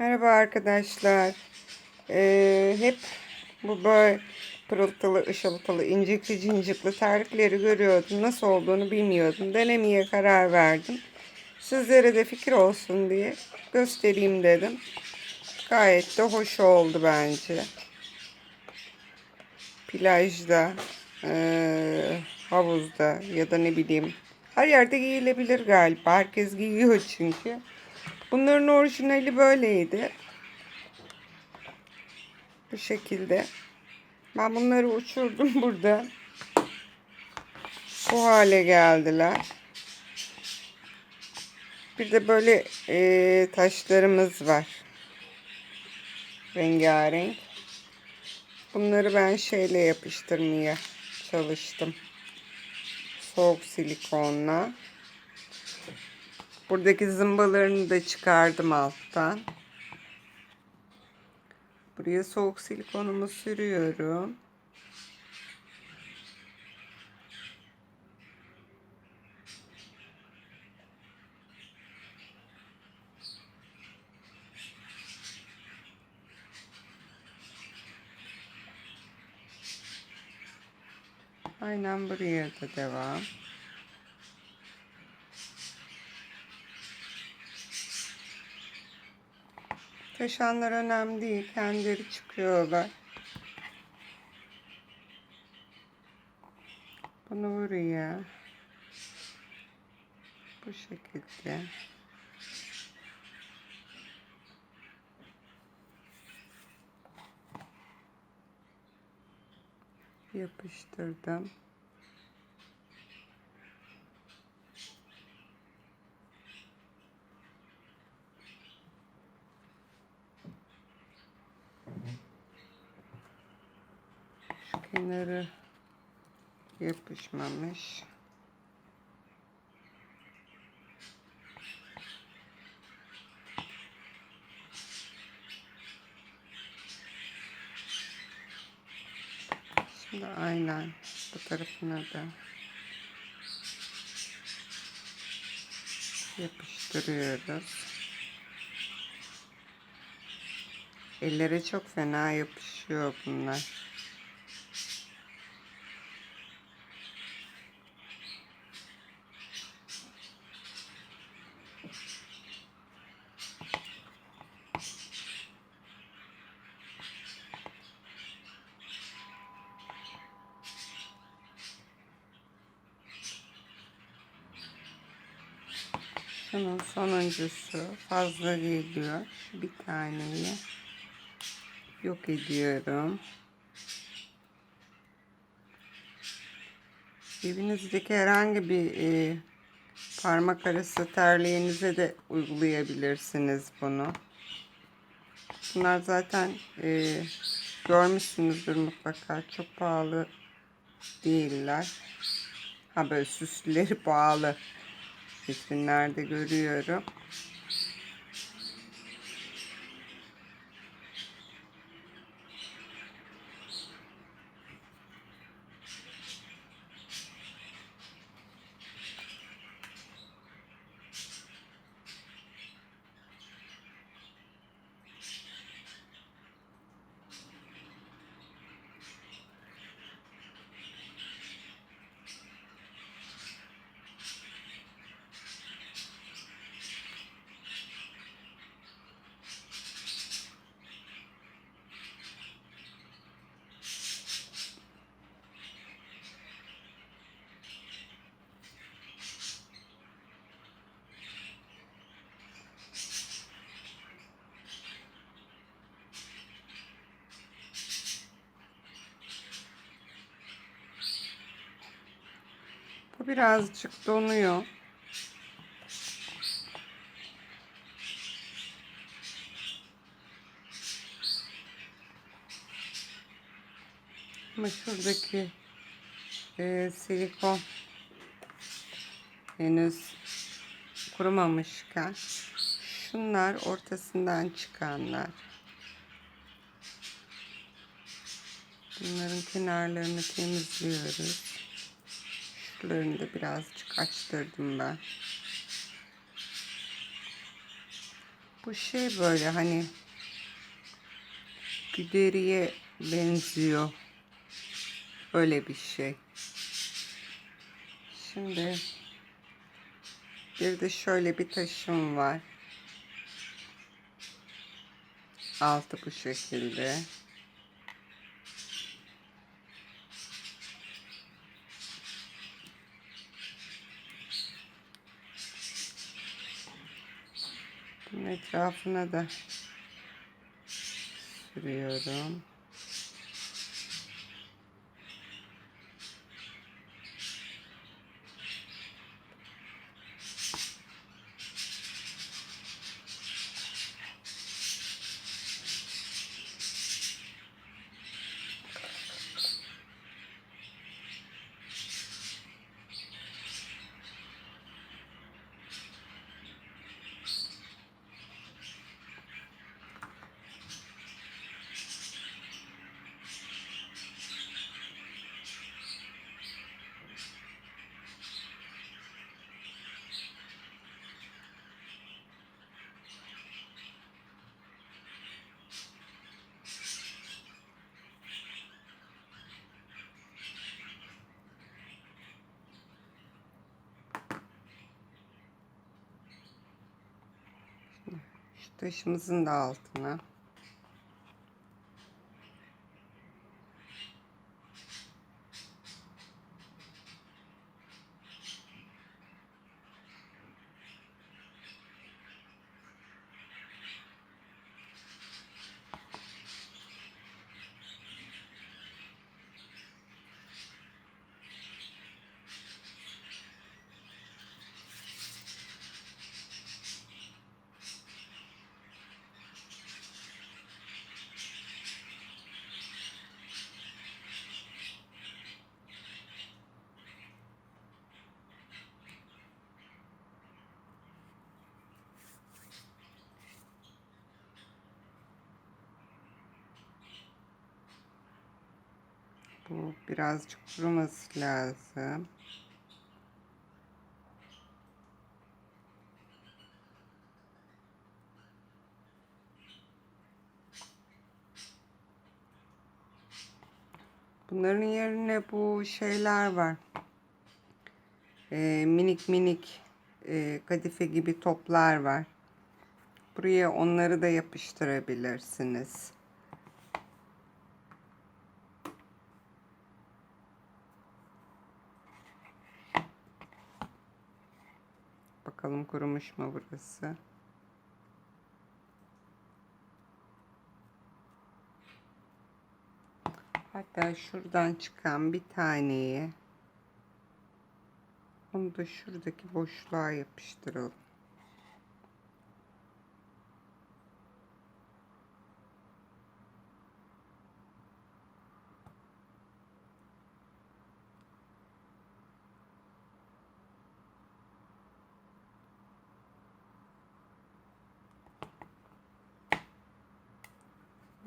Merhaba arkadaşlar. Ee, hep bu böyle pırıltılı, ışıltılı, incikli cincikli terlikleri görüyordum. Nasıl olduğunu bilmiyordum. Denemeye karar verdim. Sizlere de fikir olsun diye göstereyim dedim. Gayet de hoş oldu bence. Plajda, ee, havuzda ya da ne bileyim her yerde giyilebilir galiba. Herkes giyiyor çünkü. Bunların orijinali böyleydi. Bu şekilde. Ben bunları uçurdum burada. Bu hale geldiler. Bir de böyle e, taşlarımız var. Rengarenk. Bunları ben şeyle yapıştırmaya çalıştım. Soğuk silikonla. Buradaki zımbalarını da çıkardım alttan. Buraya soğuk silikonumu sürüyorum. Aynen buraya da devam. Taşanlar önemli değil. Kendileri çıkıyorlar. Bunu buraya. Bu şekilde. Yapıştırdım. Şu kenarı yapışmamış. Şimdi aynen bu tarafına da yapıştırıyoruz. Ellere çok fena yapışıyor bunlar. Şunun sonuncusu fazla geliyor. Bir taneyi yok ediyorum. Cebinizdeki herhangi bir e, parmak arası terliğinize de uygulayabilirsiniz bunu. Bunlar zaten e, görmüşsünüzdür mutlaka. Çok pahalı değiller. Ha böyle süsleri pahalı. Vitrinlerde görüyorum. Birazcık donuyor. Ama şuradaki e, silikon henüz kurumamışken şunlar ortasından çıkanlar. Bunların kenarlarını temizliyoruz. Şuralarını da birazcık açtırdım ben. Bu şey böyle hani güderiye benziyor. Öyle bir şey. Şimdi bir de şöyle bir taşım var. Altı bu şekilde. Bunun etrafına da sürüyorum. Şu taşımızın da altına. Bu birazcık kuruması lazım. Bunların yerine bu şeyler var. Ee, minik minik e, kadife gibi toplar var. Buraya onları da yapıştırabilirsiniz. Bakalım kurumuş mu burası? Hatta şuradan çıkan bir taneyi onu da şuradaki boşluğa yapıştıralım.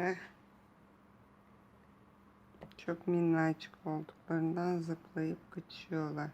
Eh. Çok minnacık olduklarından zıplayıp kaçıyorlar.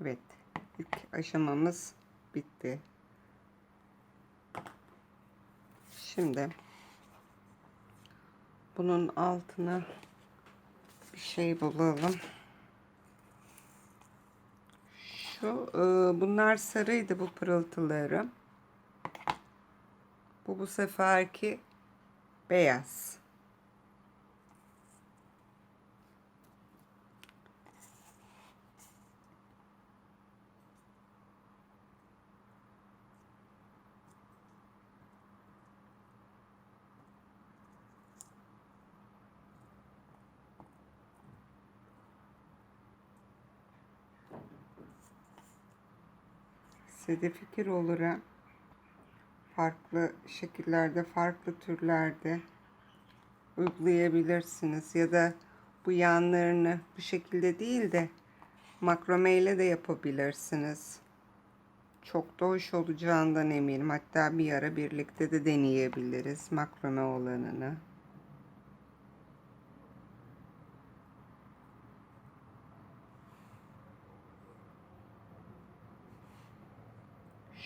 Evet. İlk aşamamız bitti. Şimdi bunun altına bir şey bulalım. Şu e, bunlar sarıydı bu pırıltıları. Bu bu seferki beyaz. Size fikir olur. Farklı şekillerde, farklı türlerde uygulayabilirsiniz. Ya da bu yanlarını bu şekilde değil de Makrome ile de yapabilirsiniz. Çok da hoş olacağından eminim. Hatta bir ara birlikte de deneyebiliriz makrome olanını.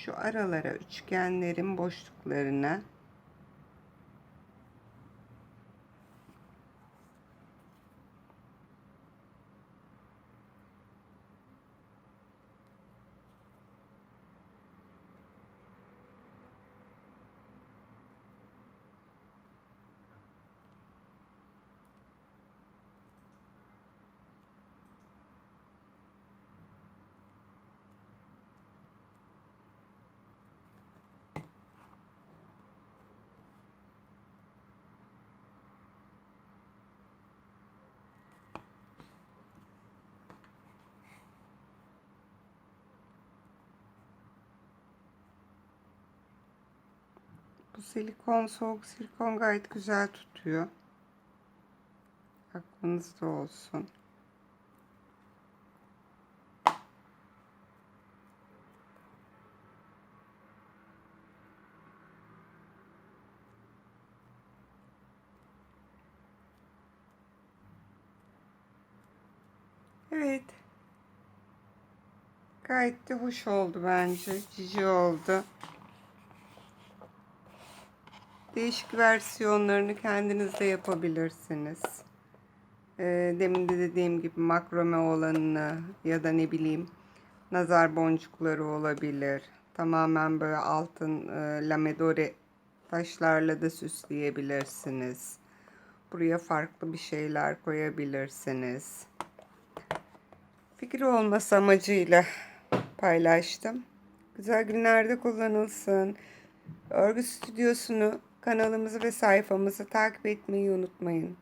Şu aralara üçgenlerin boşluklarına Bu silikon, soğuk silikon gayet güzel tutuyor. Aklınızda olsun. Evet. Gayet de hoş oldu bence. Cici oldu. Değişik versiyonlarını kendiniz de yapabilirsiniz. Ee, demin de dediğim gibi makrome olanını ya da ne bileyim nazar boncukları olabilir. Tamamen böyle altın e, lamedore taşlarla da süsleyebilirsiniz. Buraya farklı bir şeyler koyabilirsiniz. Fikir olması amacıyla paylaştım. Güzel günlerde kullanılsın. Örgü stüdyosunu kanalımızı ve sayfamızı takip etmeyi unutmayın.